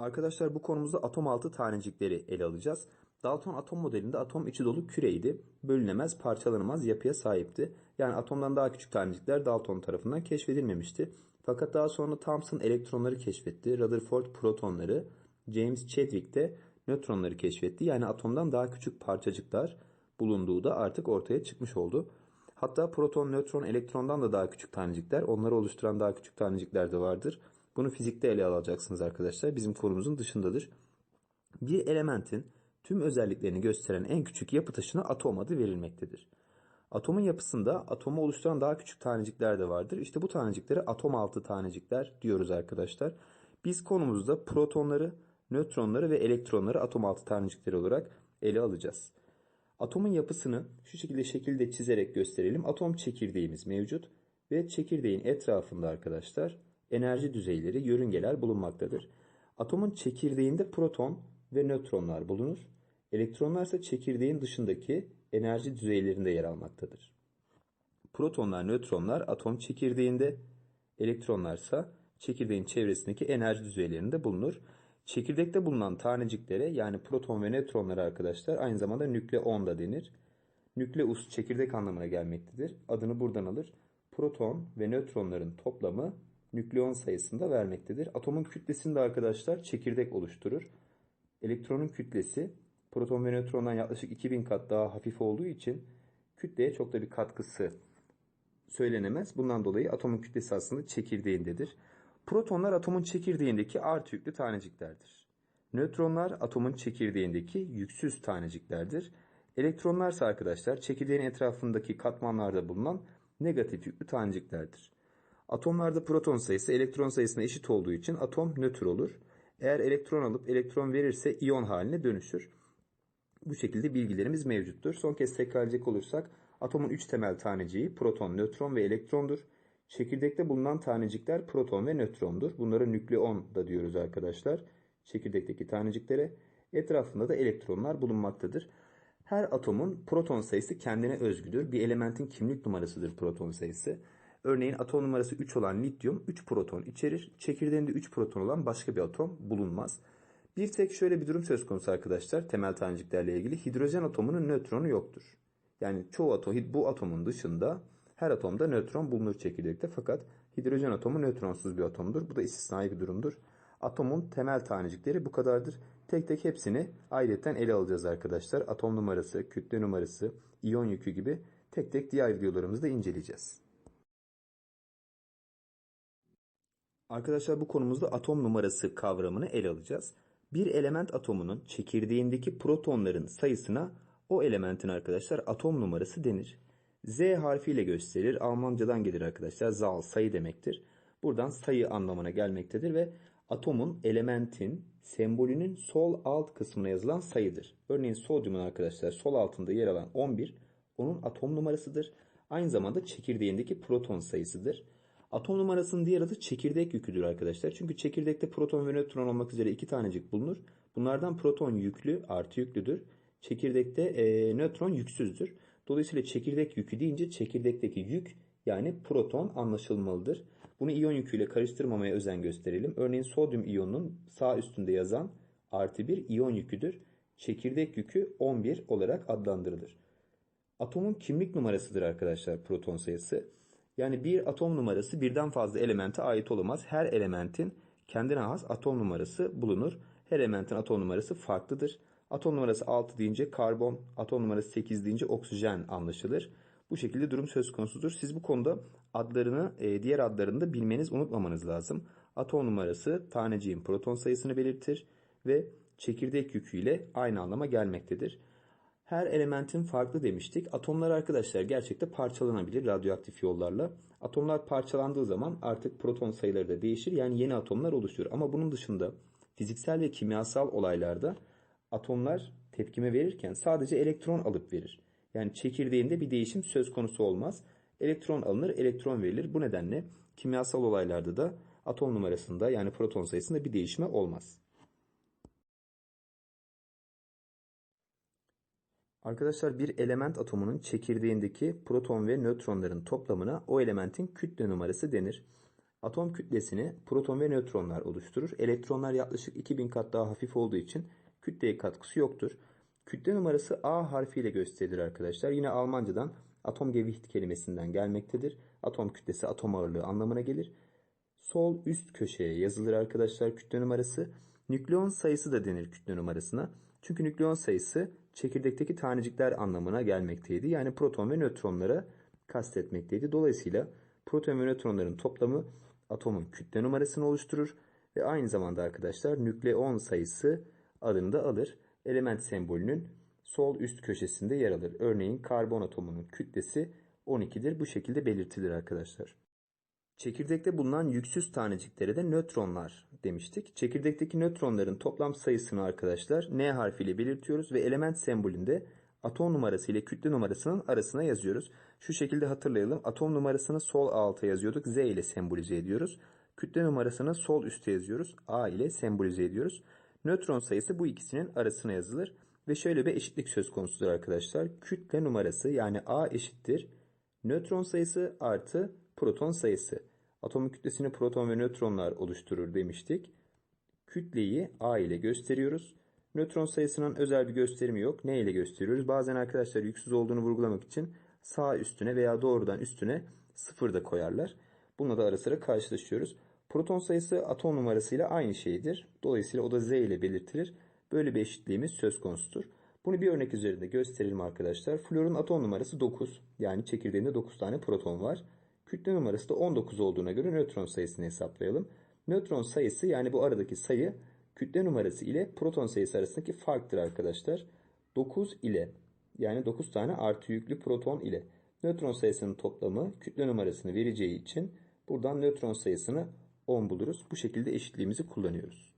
Arkadaşlar bu konumuzda atom altı tanecikleri ele alacağız. Dalton atom modelinde atom içi dolu küreydi. Bölünemez, parçalanamaz yapıya sahipti. Yani atomdan daha küçük tanecikler Dalton tarafından keşfedilmemişti. Fakat daha sonra Thomson elektronları keşfetti. Rutherford protonları, James Chadwick de nötronları keşfetti. Yani atomdan daha küçük parçacıklar bulunduğu da artık ortaya çıkmış oldu. Hatta proton, nötron, elektrondan da daha küçük tanecikler, onları oluşturan daha küçük tanecikler de vardır. Bunu fizikte ele alacaksınız arkadaşlar. Bizim konumuzun dışındadır. Bir elementin tüm özelliklerini gösteren en küçük yapı taşına atom adı verilmektedir. Atomun yapısında atomu oluşturan daha küçük tanecikler de vardır. İşte bu taneciklere atom altı tanecikler diyoruz arkadaşlar. Biz konumuzda protonları, nötronları ve elektronları atom altı tanecikleri olarak ele alacağız. Atomun yapısını şu şekilde şekilde çizerek gösterelim. Atom çekirdeğimiz mevcut ve çekirdeğin etrafında arkadaşlar enerji düzeyleri, yörüngeler bulunmaktadır. Atomun çekirdeğinde proton ve nötronlar bulunur. Elektronlar ise çekirdeğin dışındaki enerji düzeylerinde yer almaktadır. Protonlar, nötronlar atom çekirdeğinde, elektronlar ise çekirdeğin çevresindeki enerji düzeylerinde bulunur. Çekirdekte bulunan taneciklere yani proton ve nötronlara arkadaşlar aynı zamanda nükleon da denir. Nükleus çekirdek anlamına gelmektedir. Adını buradan alır. Proton ve nötronların toplamı nükleon sayısında vermektedir. Atomun kütlesini de arkadaşlar çekirdek oluşturur. Elektronun kütlesi proton ve nötrondan yaklaşık 2000 kat daha hafif olduğu için kütleye çok da bir katkısı söylenemez. Bundan dolayı atomun kütlesi aslında çekirdeğindedir. Protonlar atomun çekirdeğindeki artı yüklü taneciklerdir. Nötronlar atomun çekirdeğindeki yüksüz taneciklerdir. Elektronlar ise arkadaşlar çekirdeğin etrafındaki katmanlarda bulunan negatif yüklü taneciklerdir. Atomlarda proton sayısı elektron sayısına eşit olduğu için atom nötr olur. Eğer elektron alıp elektron verirse iyon haline dönüşür. Bu şekilde bilgilerimiz mevcuttur. Son kez tekrarlayacak olursak atomun 3 temel taneciği proton, nötron ve elektrondur. Çekirdekte bulunan tanecikler proton ve nötrondur. Bunlara nükleon da diyoruz arkadaşlar. Çekirdekteki taneciklere. Etrafında da elektronlar bulunmaktadır. Her atomun proton sayısı kendine özgüdür. Bir elementin kimlik numarasıdır proton sayısı. Örneğin atom numarası 3 olan lityum 3 proton içerir. Çekirdeğinde 3 proton olan başka bir atom bulunmaz. Bir tek şöyle bir durum söz konusu arkadaşlar temel taneciklerle ilgili. Hidrojen atomunun nötronu yoktur. Yani çoğu atom bu atomun dışında her atomda nötron bulunur çekirdekte fakat hidrojen atomu nötronsuz bir atomdur. Bu da istisnai bir durumdur. Atomun temel tanecikleri bu kadardır. Tek tek hepsini ayrıca ele alacağız arkadaşlar. Atom numarası, kütle numarası, iyon yükü gibi tek tek diğer videolarımızda inceleyeceğiz. Arkadaşlar bu konumuzda atom numarası kavramını ele alacağız. Bir element atomunun çekirdeğindeki protonların sayısına o elementin arkadaşlar atom numarası denir. Z harfiyle gösterir. Almancadan gelir arkadaşlar. Zal sayı demektir. Buradan sayı anlamına gelmektedir ve atomun elementin sembolünün sol alt kısmına yazılan sayıdır. Örneğin sodyumun arkadaşlar sol altında yer alan 11 onun atom numarasıdır. Aynı zamanda çekirdeğindeki proton sayısıdır. Atom numarasının diğer adı çekirdek yüküdür arkadaşlar. Çünkü çekirdekte proton ve nötron olmak üzere iki tanecik bulunur. Bunlardan proton yüklü artı yüklüdür. Çekirdekte e, nötron yüksüzdür. Dolayısıyla çekirdek yükü deyince çekirdekteki yük yani proton anlaşılmalıdır. Bunu iyon yüküyle karıştırmamaya özen gösterelim. Örneğin sodyum iyonunun sağ üstünde yazan artı bir iyon yüküdür. Çekirdek yükü 11 olarak adlandırılır. Atomun kimlik numarasıdır arkadaşlar proton sayısı. Yani bir atom numarası birden fazla elemente ait olamaz. Her elementin kendine has atom numarası bulunur. Her elementin atom numarası farklıdır. Atom numarası 6 deyince karbon, atom numarası 8 deyince oksijen anlaşılır. Bu şekilde durum söz konusudur. Siz bu konuda adlarını, e, diğer adlarını da bilmeniz, unutmamanız lazım. Atom numarası taneciğin proton sayısını belirtir ve çekirdek yüküyle aynı anlama gelmektedir. Her elementin farklı demiştik. Atomlar arkadaşlar gerçekte parçalanabilir radyoaktif yollarla. Atomlar parçalandığı zaman artık proton sayıları da değişir. Yani yeni atomlar oluşur. Ama bunun dışında fiziksel ve kimyasal olaylarda atomlar tepkime verirken sadece elektron alıp verir. Yani çekirdeğinde bir değişim söz konusu olmaz. Elektron alınır, elektron verilir. Bu nedenle kimyasal olaylarda da atom numarasında yani proton sayısında bir değişme olmaz. Arkadaşlar bir element atomunun çekirdeğindeki proton ve nötronların toplamına o elementin kütle numarası denir. Atom kütlesini proton ve nötronlar oluşturur. Elektronlar yaklaşık 2000 kat daha hafif olduğu için kütleye katkısı yoktur. Kütle numarası A harfiyle gösterilir arkadaşlar. Yine Almancadan Atomgewicht kelimesinden gelmektedir. Atom kütlesi atom ağırlığı anlamına gelir. Sol üst köşeye yazılır arkadaşlar kütle numarası. Nükleon sayısı da denir kütle numarasına. Çünkü nükleon sayısı çekirdekteki tanecikler anlamına gelmekteydi. Yani proton ve nötronlara kastetmekteydi. Dolayısıyla proton ve nötronların toplamı atomun kütle numarasını oluşturur ve aynı zamanda arkadaşlar nükleon sayısı adını da alır. Element sembolünün sol üst köşesinde yer alır. Örneğin karbon atomunun kütlesi 12'dir. Bu şekilde belirtilir arkadaşlar. Çekirdekte bulunan yüksüz taneciklere de nötronlar demiştik. Çekirdekteki nötronların toplam sayısını arkadaşlar N harfiyle belirtiyoruz ve element sembolünde atom numarası ile kütle numarasının arasına yazıyoruz. Şu şekilde hatırlayalım. Atom numarasını sol alta yazıyorduk. Z ile sembolize ediyoruz. Kütle numarasını sol üste yazıyoruz. A ile sembolize ediyoruz. Nötron sayısı bu ikisinin arasına yazılır. Ve şöyle bir eşitlik söz konusudur arkadaşlar. Kütle numarası yani A eşittir. Nötron sayısı artı proton sayısı. Atomun kütlesini proton ve nötronlar oluşturur demiştik. Kütleyi A ile gösteriyoruz. Nötron sayısının özel bir gösterimi yok. Ne ile gösteriyoruz? Bazen arkadaşlar yüksüz olduğunu vurgulamak için sağ üstüne veya doğrudan üstüne sıfır da koyarlar. Bununla da ara sıra karşılaşıyoruz. Proton sayısı atom numarasıyla aynı şeydir. Dolayısıyla o da Z ile belirtilir. Böyle bir eşitliğimiz söz konusudur. Bunu bir örnek üzerinde gösterelim arkadaşlar. Florun atom numarası 9. Yani çekirdeğinde 9 tane proton var. Kütle numarası da 19 olduğuna göre nötron sayısını hesaplayalım. Nötron sayısı yani bu aradaki sayı kütle numarası ile proton sayısı arasındaki farktır arkadaşlar. 9 ile yani 9 tane artı yüklü proton ile nötron sayısının toplamı kütle numarasını vereceği için buradan nötron sayısını 10 buluruz. Bu şekilde eşitliğimizi kullanıyoruz.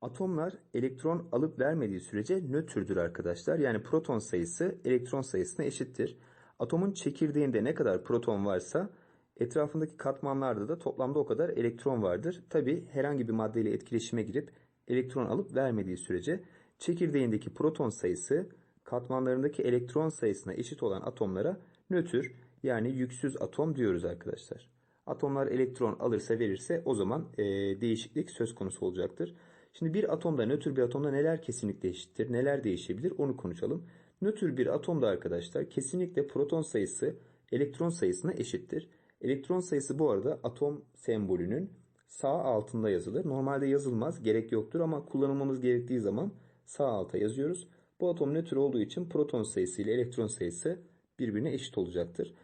Atomlar elektron alıp vermediği sürece nötrdür arkadaşlar. Yani proton sayısı elektron sayısına eşittir. Atomun çekirdeğinde ne kadar proton varsa etrafındaki katmanlarda da toplamda o kadar elektron vardır. Tabi herhangi bir maddeyle etkileşime girip elektron alıp vermediği sürece çekirdeğindeki proton sayısı katmanlarındaki elektron sayısına eşit olan atomlara nötr yani yüksüz atom diyoruz arkadaşlar. Atomlar elektron alırsa verirse o zaman e, değişiklik söz konusu olacaktır. Şimdi bir atomda nötr bir atomda neler kesinlikle eşittir, neler değişebilir onu konuşalım. Nötr bir atomda arkadaşlar kesinlikle proton sayısı elektron sayısına eşittir. Elektron sayısı bu arada atom sembolünün sağ altında yazılır. Normalde yazılmaz, gerek yoktur ama kullanılmamız gerektiği zaman sağ alta yazıyoruz. Bu atom nötr olduğu için proton sayısı ile elektron sayısı birbirine eşit olacaktır.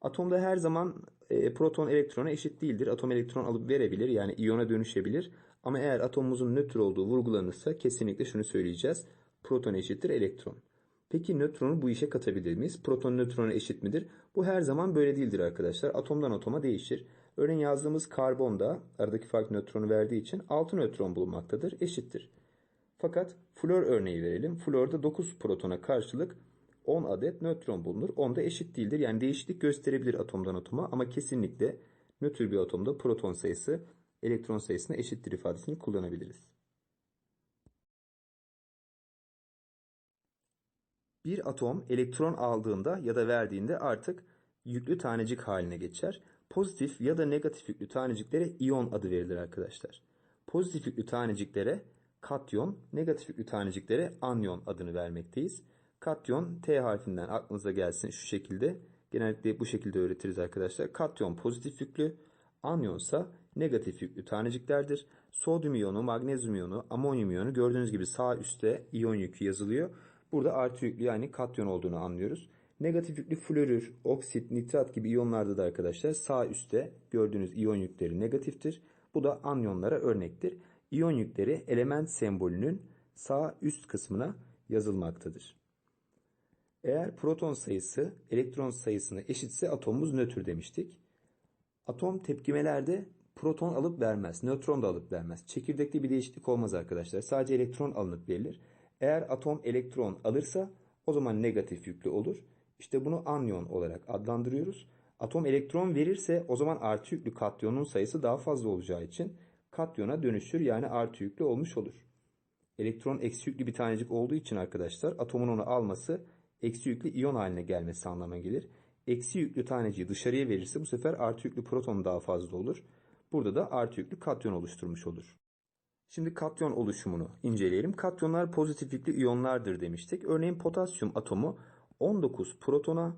Atomda her zaman e, proton elektrona eşit değildir. Atom elektron alıp verebilir yani iyona dönüşebilir. Ama eğer atomumuzun nötr olduğu vurgulanırsa kesinlikle şunu söyleyeceğiz. Proton eşittir elektron. Peki nötronu bu işe katabilir miyiz? Proton nötrona eşit midir? Bu her zaman böyle değildir arkadaşlar. Atomdan atoma değişir. Örneğin yazdığımız karbonda aradaki fark nötronu verdiği için 6 nötron bulunmaktadır. Eşittir. Fakat flor örneği verelim. Florda 9 protona karşılık 10 adet nötron bulunur. 10 da eşit değildir. Yani değişiklik gösterebilir atomdan atoma ama kesinlikle nötr bir atomda proton sayısı elektron sayısına eşittir ifadesini kullanabiliriz. Bir atom elektron aldığında ya da verdiğinde artık yüklü tanecik haline geçer. Pozitif ya da negatif yüklü taneciklere iyon adı verilir arkadaşlar. Pozitif yüklü taneciklere katyon, negatif yüklü taneciklere anyon adını vermekteyiz. Katyon T harfinden aklınıza gelsin şu şekilde. Genellikle bu şekilde öğretiriz arkadaşlar. Katyon pozitif yüklü, anyon ise negatif yüklü taneciklerdir. Sodyum iyonu, magnezyum iyonu, amonyum iyonu gördüğünüz gibi sağ üstte iyon yükü yazılıyor. Burada artı yüklü yani katyon olduğunu anlıyoruz. Negatif yüklü florür, oksit, nitrat gibi iyonlarda da arkadaşlar sağ üstte gördüğünüz iyon yükleri negatiftir. Bu da anyonlara örnektir. İyon yükleri element sembolünün sağ üst kısmına yazılmaktadır. Eğer proton sayısı elektron sayısına eşitse atomumuz nötr demiştik. Atom tepkimelerde proton alıp vermez, nötron da alıp vermez. Çekirdekte bir değişiklik olmaz arkadaşlar. Sadece elektron alınıp verilir. Eğer atom elektron alırsa o zaman negatif yüklü olur. İşte bunu anyon olarak adlandırıyoruz. Atom elektron verirse o zaman artı yüklü katyonun sayısı daha fazla olacağı için katyona dönüşür yani artı yüklü olmuş olur. Elektron eksi yüklü bir tanecik olduğu için arkadaşlar atomun onu alması eksi yüklü iyon haline gelmesi anlamına gelir. eksi yüklü taneciği dışarıya verirse bu sefer artı yüklü proton daha fazla olur. Burada da artı yüklü katyon oluşturmuş olur. Şimdi katyon oluşumunu inceleyelim. Katyonlar pozitif yüklü iyonlardır demiştik. Örneğin potasyum atomu 19 protona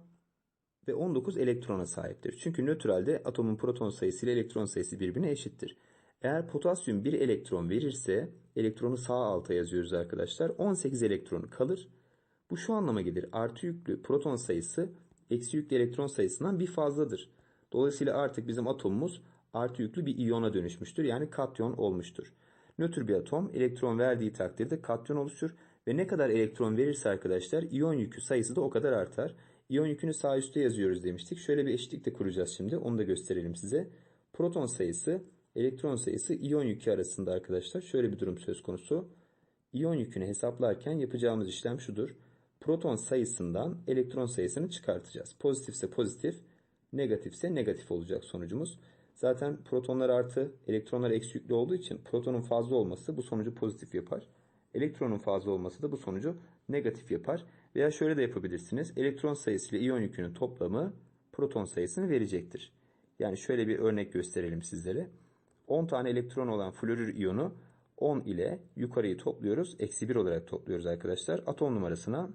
ve 19 elektrona sahiptir. Çünkü nötralde atomun proton sayısı ile elektron sayısı birbirine eşittir. Eğer potasyum 1 elektron verirse elektronu sağ alta yazıyoruz arkadaşlar. 18 elektronu kalır. Bu şu anlama gelir. Artı yüklü proton sayısı eksi yüklü elektron sayısından bir fazladır. Dolayısıyla artık bizim atomumuz artı yüklü bir iyona dönüşmüştür. Yani katyon olmuştur. Nötr bir atom elektron verdiği takdirde katyon oluşur ve ne kadar elektron verirse arkadaşlar iyon yükü sayısı da o kadar artar. İyon yükünü sağ üstte yazıyoruz demiştik. Şöyle bir eşitlik de kuracağız şimdi. Onu da gösterelim size. Proton sayısı, elektron sayısı iyon yükü arasında arkadaşlar. Şöyle bir durum söz konusu. İyon yükünü hesaplarken yapacağımız işlem şudur. Proton sayısından elektron sayısını çıkartacağız. Pozitifse pozitif, negatifse negatif olacak sonucumuz. Zaten protonlar artı, elektronlar eksi yüklü olduğu için protonun fazla olması bu sonucu pozitif yapar. Elektronun fazla olması da bu sonucu negatif yapar. Veya şöyle de yapabilirsiniz. Elektron sayısı ile iyon yükünün toplamı proton sayısını verecektir. Yani şöyle bir örnek gösterelim sizlere. 10 tane elektron olan florür iyonu 10 ile yukarıyı topluyoruz. Eksi 1 olarak topluyoruz arkadaşlar. Atom numarasına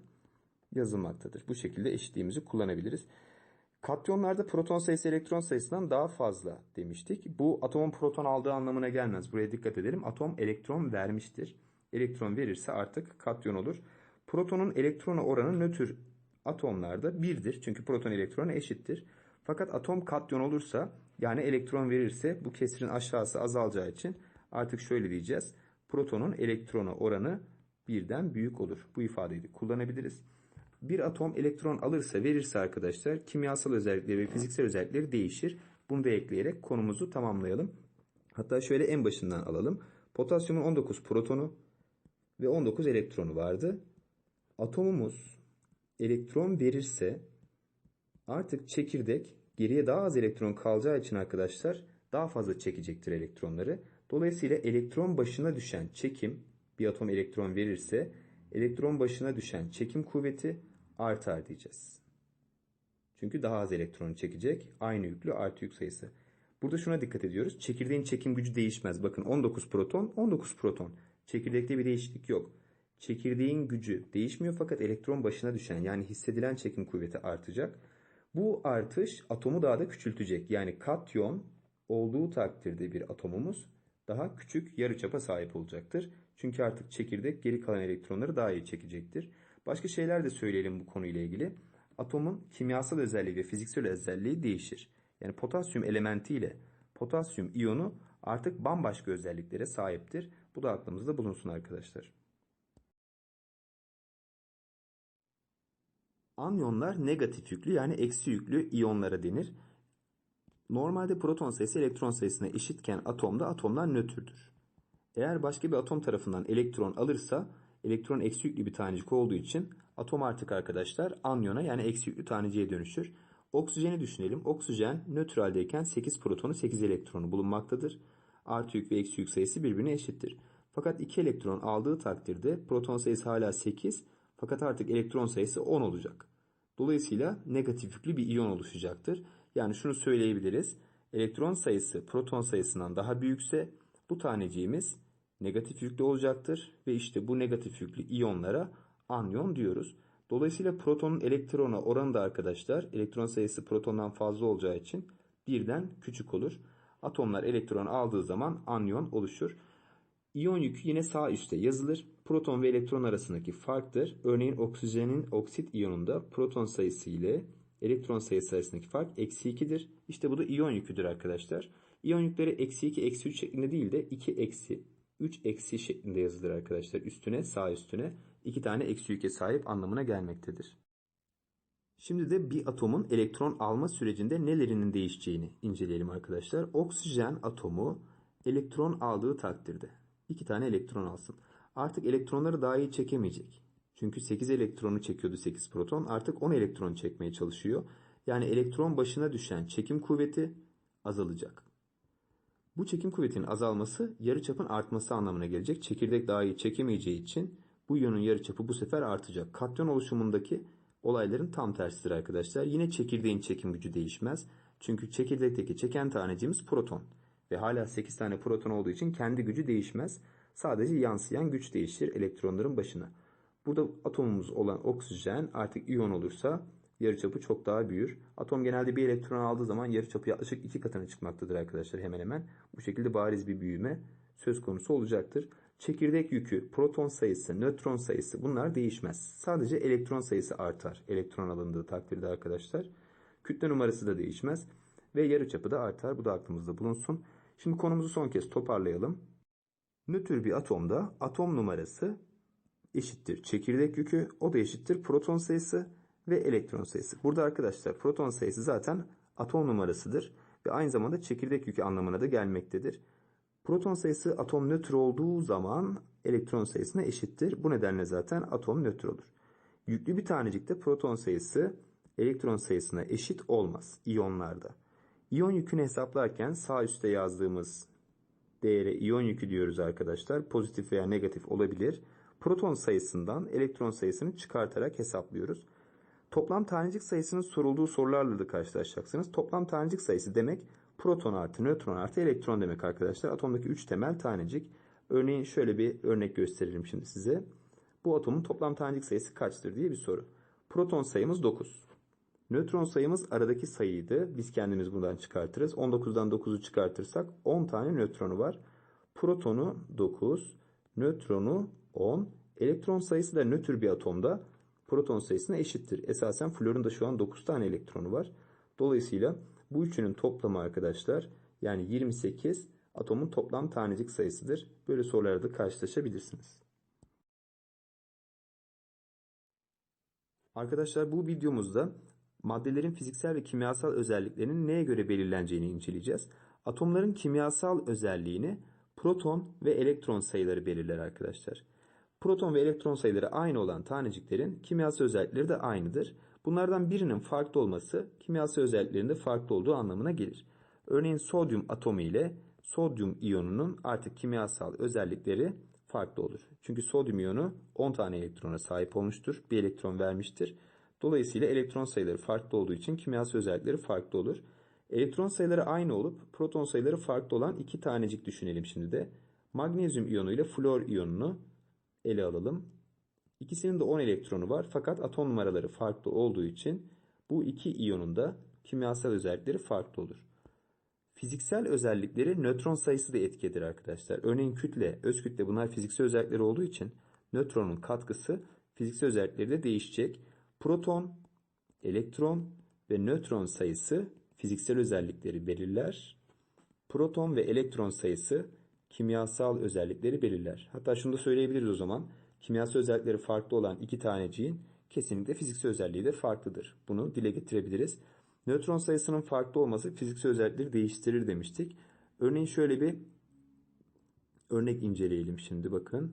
yazılmaktadır. Bu şekilde eşitliğimizi kullanabiliriz. Katyonlarda proton sayısı elektron sayısından daha fazla demiştik. Bu atomun proton aldığı anlamına gelmez. Buraya dikkat edelim. Atom elektron vermiştir. Elektron verirse artık katyon olur. Protonun elektrona oranı nötr atomlarda 1'dir. Çünkü proton elektrona eşittir. Fakat atom katyon olursa yani elektron verirse bu kesrin aşağısı azalacağı için artık şöyle diyeceğiz. Protonun elektrona oranı birden büyük olur. Bu ifadeyi kullanabiliriz. Bir atom elektron alırsa verirse arkadaşlar kimyasal özellikleri ve fiziksel özellikleri değişir. Bunu da ekleyerek konumuzu tamamlayalım. Hatta şöyle en başından alalım. Potasyumun 19 protonu ve 19 elektronu vardı. Atomumuz elektron verirse artık çekirdek geriye daha az elektron kalacağı için arkadaşlar daha fazla çekecektir elektronları. Dolayısıyla elektron başına düşen çekim bir atom elektron verirse elektron başına düşen çekim kuvveti artar diyeceğiz. Çünkü daha az elektron çekecek. Aynı yüklü artı yük sayısı. Burada şuna dikkat ediyoruz. Çekirdeğin çekim gücü değişmez. Bakın 19 proton, 19 proton. Çekirdekte bir değişiklik yok. Çekirdeğin gücü değişmiyor fakat elektron başına düşen yani hissedilen çekim kuvveti artacak. Bu artış atomu daha da küçültecek. Yani katyon olduğu takdirde bir atomumuz daha küçük yarıçapa sahip olacaktır. Çünkü artık çekirdek geri kalan elektronları daha iyi çekecektir. Başka şeyler de söyleyelim bu konuyla ilgili. Atomun kimyasal özelliği ve fiziksel özelliği değişir. Yani potasyum elementi ile potasyum iyonu artık bambaşka özelliklere sahiptir. Bu da aklımızda bulunsun arkadaşlar. Anyonlar negatif yüklü yani eksi yüklü iyonlara denir. Normalde proton sayısı elektron sayısına eşitken atomda atomlar nötrdür. Eğer başka bir atom tarafından elektron alırsa elektron eksi yüklü bir tanecik olduğu için atom artık arkadaşlar anyona yani eksi yüklü taneciğe dönüşür. Oksijeni düşünelim. Oksijen nötraldeyken 8 protonu 8 elektronu bulunmaktadır. Artı yük ve eksi yük sayısı birbirine eşittir. Fakat 2 elektron aldığı takdirde proton sayısı hala 8 fakat artık elektron sayısı 10 olacak. Dolayısıyla negatif yüklü bir iyon oluşacaktır. Yani şunu söyleyebiliriz. Elektron sayısı proton sayısından daha büyükse bu taneciğimiz negatif yüklü olacaktır ve işte bu negatif yüklü iyonlara anyon diyoruz. Dolayısıyla protonun elektrona oranı da arkadaşlar elektron sayısı protondan fazla olacağı için birden küçük olur. Atomlar elektron aldığı zaman anyon oluşur. İyon yükü yine sağ üstte yazılır. Proton ve elektron arasındaki farktır. Örneğin oksijenin oksit iyonunda proton sayısı ile elektron sayısı arasındaki fark eksi 2'dir. İşte bu da iyon yüküdür arkadaşlar. İyon yükleri eksi 2, eksi 3 şeklinde değil de 2 eksi 3 eksi şeklinde yazılır arkadaşlar. Üstüne sağ üstüne 2 tane eksi yüke sahip anlamına gelmektedir. Şimdi de bir atomun elektron alma sürecinde nelerinin değişeceğini inceleyelim arkadaşlar. Oksijen atomu elektron aldığı takdirde 2 tane elektron alsın. Artık elektronları daha iyi çekemeyecek. Çünkü 8 elektronu çekiyordu 8 proton. Artık 10 elektron çekmeye çalışıyor. Yani elektron başına düşen çekim kuvveti azalacak. Bu çekim kuvvetinin azalması yarıçapın artması anlamına gelecek. Çekirdek daha iyi çekemeyeceği için bu iyonun yarıçapı bu sefer artacak. Katyon oluşumundaki olayların tam tersidir arkadaşlar. Yine çekirdeğin çekim gücü değişmez. Çünkü çekirdekteki çeken taneciğimiz proton. Ve hala 8 tane proton olduğu için kendi gücü değişmez. Sadece yansıyan güç değişir elektronların başına. Burada atomumuz olan oksijen artık iyon olursa yarıçapı çok daha büyür. Atom genelde bir elektron aldığı zaman yarıçapı yaklaşık iki katına çıkmaktadır arkadaşlar hemen hemen. Bu şekilde bariz bir büyüme söz konusu olacaktır. Çekirdek yükü, proton sayısı, nötron sayısı bunlar değişmez. Sadece elektron sayısı artar. Elektron alındığı takdirde arkadaşlar. Kütle numarası da değişmez. Ve yarıçapı da artar. Bu da aklımızda bulunsun. Şimdi konumuzu son kez toparlayalım. Nötr bir atomda atom numarası eşittir çekirdek yükü. O da eşittir proton sayısı ve elektron sayısı. Burada arkadaşlar proton sayısı zaten atom numarasıdır. Ve aynı zamanda çekirdek yükü anlamına da gelmektedir. Proton sayısı atom nötr olduğu zaman elektron sayısına eşittir. Bu nedenle zaten atom nötr olur. Yüklü bir tanecikte proton sayısı elektron sayısına eşit olmaz iyonlarda. İyon yükünü hesaplarken sağ üstte yazdığımız değere iyon yükü diyoruz arkadaşlar. Pozitif veya negatif olabilir. Proton sayısından elektron sayısını çıkartarak hesaplıyoruz. Toplam tanecik sayısının sorulduğu sorularla da karşılaşacaksınız. Toplam tanecik sayısı demek proton artı nötron artı elektron demek arkadaşlar. Atomdaki 3 temel tanecik. Örneğin şöyle bir örnek gösterelim şimdi size. Bu atomun toplam tanecik sayısı kaçtır diye bir soru. Proton sayımız 9. Nötron sayımız aradaki sayıydı. Biz kendimiz buradan çıkartırız. 19'dan 9'u çıkartırsak 10 tane nötronu var. Protonu 9, nötronu 10. Elektron sayısı da nötr bir atomda proton sayısına eşittir. Esasen florun da şu an 9 tane elektronu var. Dolayısıyla bu üçünün toplamı arkadaşlar yani 28 atomun toplam tanecik sayısıdır. Böyle sorularda karşılaşabilirsiniz. Arkadaşlar bu videomuzda maddelerin fiziksel ve kimyasal özelliklerinin neye göre belirleneceğini inceleyeceğiz. Atomların kimyasal özelliğini proton ve elektron sayıları belirler arkadaşlar. Proton ve elektron sayıları aynı olan taneciklerin kimyasal özellikleri de aynıdır. Bunlardan birinin farklı olması kimyasal özelliklerinde farklı olduğu anlamına gelir. Örneğin sodyum atomu ile sodyum iyonunun artık kimyasal özellikleri farklı olur. Çünkü sodyum iyonu 10 tane elektrona sahip olmuştur. Bir elektron vermiştir. Dolayısıyla elektron sayıları farklı olduğu için kimyasal özellikleri farklı olur. Elektron sayıları aynı olup proton sayıları farklı olan iki tanecik düşünelim şimdi de. Magnezyum iyonu ile flor iyonunu ele alalım. İkisinin de 10 elektronu var fakat atom numaraları farklı olduğu için bu iki iyonun da kimyasal özellikleri farklı olur. Fiziksel özellikleri nötron sayısı da etkidir arkadaşlar. Örneğin kütle, öz kütle bunlar fiziksel özellikleri olduğu için nötronun katkısı fiziksel özellikleri de değişecek. Proton, elektron ve nötron sayısı fiziksel özellikleri belirler. Proton ve elektron sayısı kimyasal özellikleri belirler. Hatta şunu da söyleyebiliriz o zaman. Kimyasal özellikleri farklı olan iki taneciğin kesinlikle fiziksel özelliği de farklıdır. Bunu dile getirebiliriz. Nötron sayısının farklı olması fiziksel özellikleri değiştirir demiştik. Örneğin şöyle bir örnek inceleyelim şimdi bakın.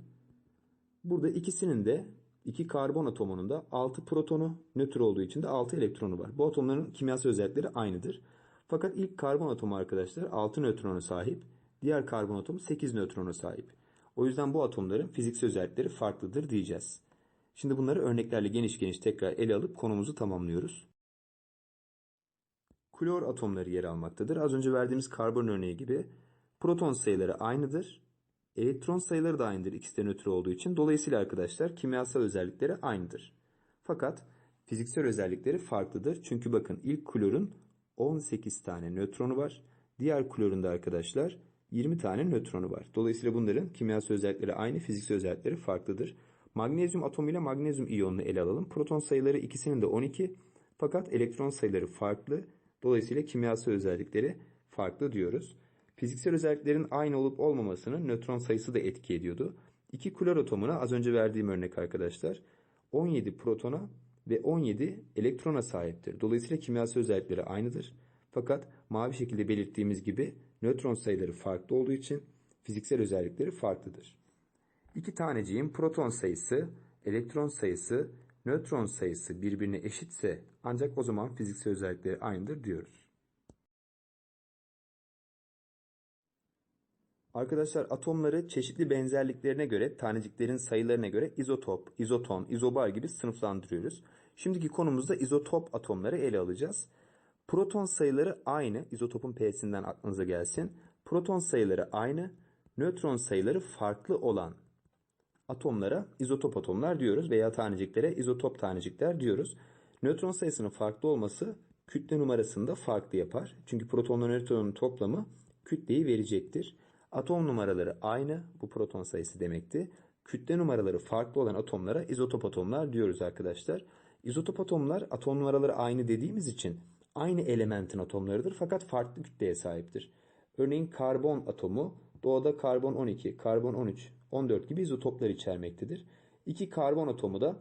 Burada ikisinin de iki karbon atomunun da 6 protonu nötr olduğu için de 6 elektronu var. Bu atomların kimyasal özellikleri aynıdır. Fakat ilk karbon atomu arkadaşlar 6 nötrona sahip. Diğer karbon atomu 8 nötrona sahip. O yüzden bu atomların fiziksel özellikleri farklıdır diyeceğiz. Şimdi bunları örneklerle geniş geniş tekrar ele alıp konumuzu tamamlıyoruz. Klor atomları yer almaktadır. Az önce verdiğimiz karbon örneği gibi proton sayıları aynıdır. Elektron sayıları da aynıdır ikisi de nötr olduğu için. Dolayısıyla arkadaşlar kimyasal özellikleri aynıdır. Fakat fiziksel özellikleri farklıdır. Çünkü bakın ilk klorun 18 tane nötronu var. Diğer klorun da arkadaşlar 20 tane nötronu var. Dolayısıyla bunların kimyasal özellikleri aynı, fiziksel özellikleri farklıdır. Magnezyum atomuyla magnezyum iyonunu ele alalım. Proton sayıları ikisinin de 12 fakat elektron sayıları farklı. Dolayısıyla kimyasal özellikleri farklı diyoruz. Fiziksel özelliklerin aynı olup olmamasını nötron sayısı da etki ediyordu. İki klor atomuna az önce verdiğim örnek arkadaşlar 17 protona ve 17 elektrona sahiptir. Dolayısıyla kimyasal özellikleri aynıdır. Fakat mavi şekilde belirttiğimiz gibi nötron sayıları farklı olduğu için fiziksel özellikleri farklıdır. İki taneciğin proton sayısı, elektron sayısı, nötron sayısı birbirine eşitse ancak o zaman fiziksel özellikleri aynıdır diyoruz. Arkadaşlar atomları çeşitli benzerliklerine göre, taneciklerin sayılarına göre izotop, izoton, izobar gibi sınıflandırıyoruz. Şimdiki konumuzda izotop atomları ele alacağız. Proton sayıları aynı. İzotopun P'sinden aklınıza gelsin. Proton sayıları aynı. Nötron sayıları farklı olan atomlara izotop atomlar diyoruz veya taneciklere izotop tanecikler diyoruz. Nötron sayısının farklı olması kütle numarasını da farklı yapar. Çünkü protonla nötronun toplamı kütleyi verecektir. Atom numaraları aynı. Bu proton sayısı demekti. Kütle numaraları farklı olan atomlara izotop atomlar diyoruz arkadaşlar. İzotop atomlar atom numaraları aynı dediğimiz için aynı elementin atomlarıdır fakat farklı kütleye sahiptir. Örneğin karbon atomu doğada karbon 12, karbon 13, 14 gibi izotoplar içermektedir. İki karbon atomu da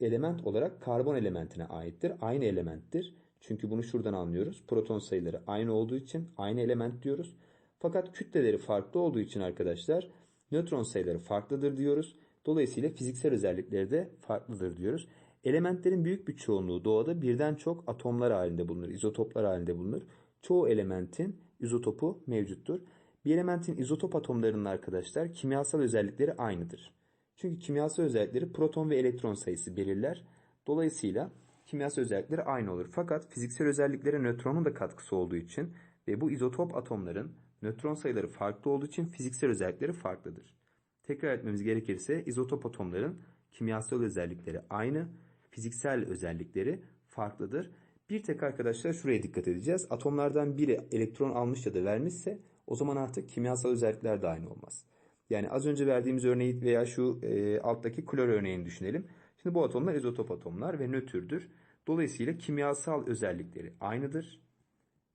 element olarak karbon elementine aittir. Aynı elementtir. Çünkü bunu şuradan anlıyoruz. Proton sayıları aynı olduğu için aynı element diyoruz. Fakat kütleleri farklı olduğu için arkadaşlar nötron sayıları farklıdır diyoruz. Dolayısıyla fiziksel özellikleri de farklıdır diyoruz. Elementlerin büyük bir çoğunluğu doğada birden çok atomlar halinde bulunur, izotoplar halinde bulunur. Çoğu elementin izotopu mevcuttur. Bir elementin izotop atomlarının arkadaşlar kimyasal özellikleri aynıdır. Çünkü kimyasal özellikleri proton ve elektron sayısı belirler. Dolayısıyla kimyasal özellikleri aynı olur. Fakat fiziksel özelliklere nötronun da katkısı olduğu için ve bu izotop atomların nötron sayıları farklı olduğu için fiziksel özellikleri farklıdır. Tekrar etmemiz gerekirse izotop atomların kimyasal özellikleri aynı, fiziksel özellikleri farklıdır. Bir tek arkadaşlar şuraya dikkat edeceğiz. Atomlardan biri elektron almış ya da vermişse o zaman artık kimyasal özellikler de aynı olmaz. Yani az önce verdiğimiz örneği veya şu e, alttaki klor örneğini düşünelim. Şimdi bu atomlar izotop atomlar ve nötrdür. Dolayısıyla kimyasal özellikleri aynıdır.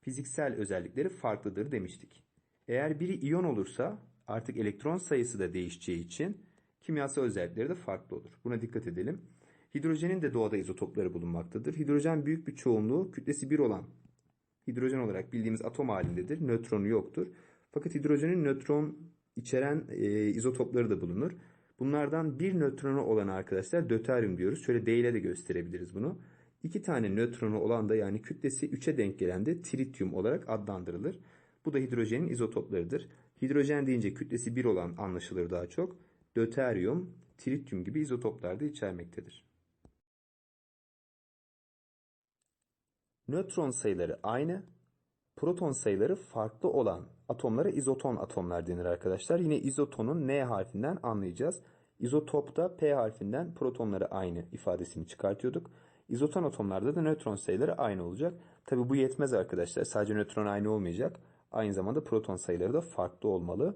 Fiziksel özellikleri farklıdır demiştik. Eğer biri iyon olursa artık elektron sayısı da değişeceği için kimyasal özellikleri de farklı olur. Buna dikkat edelim. Hidrojenin de doğada izotopları bulunmaktadır. Hidrojen büyük bir çoğunluğu kütlesi 1 olan hidrojen olarak bildiğimiz atom halindedir. Nötronu yoktur. Fakat hidrojenin nötron içeren e, izotopları da bulunur. Bunlardan bir nötronu olan arkadaşlar döteryum diyoruz. Şöyle D ile de gösterebiliriz bunu. İki tane nötronu olan da yani kütlesi 3'e denk gelen de trityum olarak adlandırılır. Bu da hidrojenin izotoplarıdır. Hidrojen deyince kütlesi 1 olan anlaşılır daha çok. Döteryum, trityum gibi izotoplar da içermektedir. Nötron sayıları aynı, proton sayıları farklı olan atomlara izoton atomlar denir arkadaşlar. Yine izotonun N harfinden anlayacağız. İzotopta P harfinden protonları aynı ifadesini çıkartıyorduk. İzoton atomlarda da nötron sayıları aynı olacak. Tabi bu yetmez arkadaşlar. Sadece nötron aynı olmayacak. Aynı zamanda proton sayıları da farklı olmalı.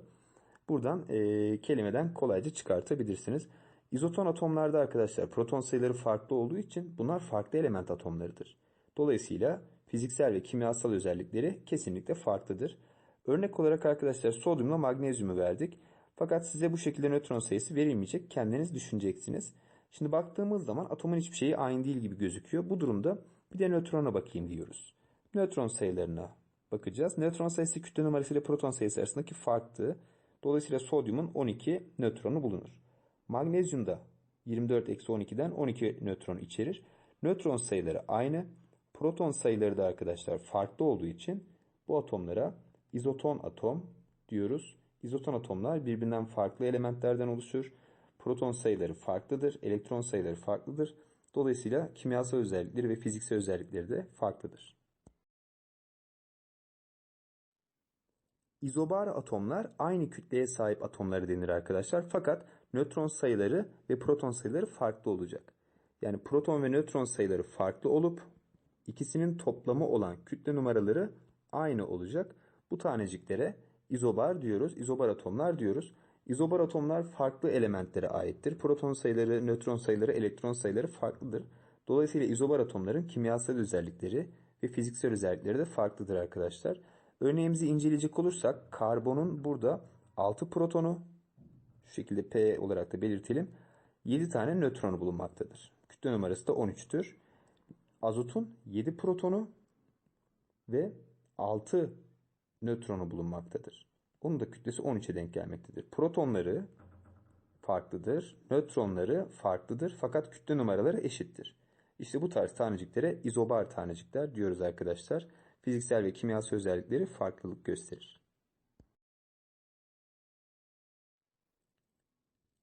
Buradan e, kelimeden kolayca çıkartabilirsiniz. İzoton atomlarda arkadaşlar proton sayıları farklı olduğu için bunlar farklı element atomlarıdır. Dolayısıyla fiziksel ve kimyasal özellikleri kesinlikle farklıdır. Örnek olarak arkadaşlar sodyumla magnezyumu verdik. Fakat size bu şekilde nötron sayısı verilmeyecek. Kendiniz düşüneceksiniz. Şimdi baktığımız zaman atomun hiçbir şeyi aynı değil gibi gözüküyor. Bu durumda bir de nötrona bakayım diyoruz. Nötron sayılarına bakacağız. Nötron sayısı kütle numarası ile proton sayısı arasındaki farktı. Dolayısıyla sodyumun 12 nötronu bulunur. Magnezyumda 24-12'den 12 nötron içerir. Nötron sayıları aynı. Proton sayıları da arkadaşlar farklı olduğu için bu atomlara izoton atom diyoruz. İzoton atomlar birbirinden farklı elementlerden oluşur. Proton sayıları farklıdır, elektron sayıları farklıdır. Dolayısıyla kimyasal özellikleri ve fiziksel özellikleri de farklıdır. İzobar atomlar aynı kütleye sahip atomları denir arkadaşlar. Fakat nötron sayıları ve proton sayıları farklı olacak. Yani proton ve nötron sayıları farklı olup ikisinin toplamı olan kütle numaraları aynı olacak. Bu taneciklere izobar diyoruz. İzobar atomlar diyoruz. İzobar atomlar farklı elementlere aittir. Proton sayıları, nötron sayıları, elektron sayıları farklıdır. Dolayısıyla izobar atomların kimyasal özellikleri ve fiziksel özellikleri de farklıdır arkadaşlar. Örneğimizi inceleyecek olursak karbonun burada 6 protonu şu şekilde P olarak da belirtelim. 7 tane nötronu bulunmaktadır. Kütle numarası da 13'tür. Azotun 7 protonu ve 6 nötronu bulunmaktadır. Onun da kütlesi 13'e denk gelmektedir. Protonları farklıdır, nötronları farklıdır fakat kütle numaraları eşittir. İşte bu tarz taneciklere izobar tanecikler diyoruz arkadaşlar. Fiziksel ve kimyasal özellikleri farklılık gösterir.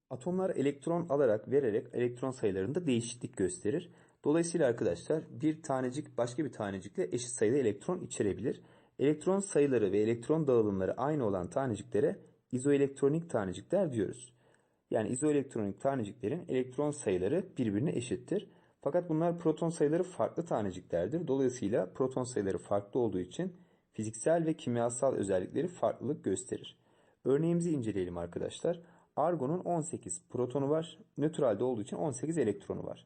Atomlar elektron alarak vererek elektron sayılarında değişiklik gösterir. Dolayısıyla arkadaşlar bir tanecik başka bir tanecikle eşit sayıda elektron içerebilir. Elektron sayıları ve elektron dağılımları aynı olan taneciklere izoelektronik tanecikler diyoruz. Yani izoelektronik taneciklerin elektron sayıları birbirine eşittir. Fakat bunlar proton sayıları farklı taneciklerdir. Dolayısıyla proton sayıları farklı olduğu için fiziksel ve kimyasal özellikleri farklılık gösterir. Örneğimizi inceleyelim arkadaşlar. Argonun 18 protonu var. Nötralde olduğu için 18 elektronu var.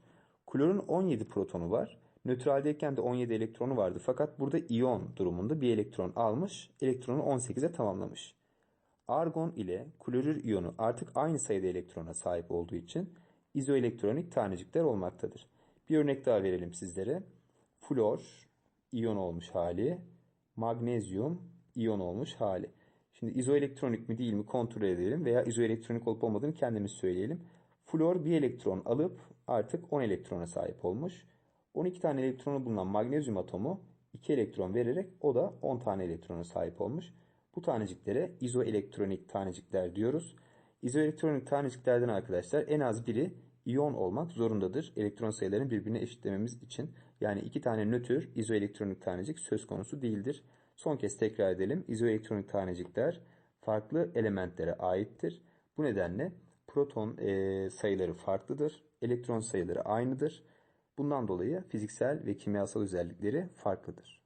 Klorun 17 protonu var. Nötraldeyken de 17 elektronu vardı. Fakat burada iyon durumunda bir elektron almış. Elektronu 18'e tamamlamış. Argon ile klorür iyonu artık aynı sayıda elektrona sahip olduğu için izoelektronik tanecikler olmaktadır. Bir örnek daha verelim sizlere. Flor iyon olmuş hali, magnezyum iyon olmuş hali. Şimdi izoelektronik mi değil mi kontrol edelim veya izoelektronik olup olmadığını kendimiz söyleyelim. Flor bir elektron alıp artık 10 elektrona sahip olmuş. 12 tane elektronu bulunan magnezyum atomu 2 elektron vererek o da 10 tane elektrona sahip olmuş. Bu taneciklere izoelektronik tanecikler diyoruz. İzoelektronik taneciklerden arkadaşlar en az biri iyon olmak zorundadır. Elektron sayılarını birbirine eşitlememiz için. Yani iki tane nötr izoelektronik tanecik söz konusu değildir. Son kez tekrar edelim. İzoelektronik tanecikler farklı elementlere aittir. Bu nedenle proton e, sayıları farklıdır. Elektron sayıları aynıdır. Bundan dolayı fiziksel ve kimyasal özellikleri farklıdır.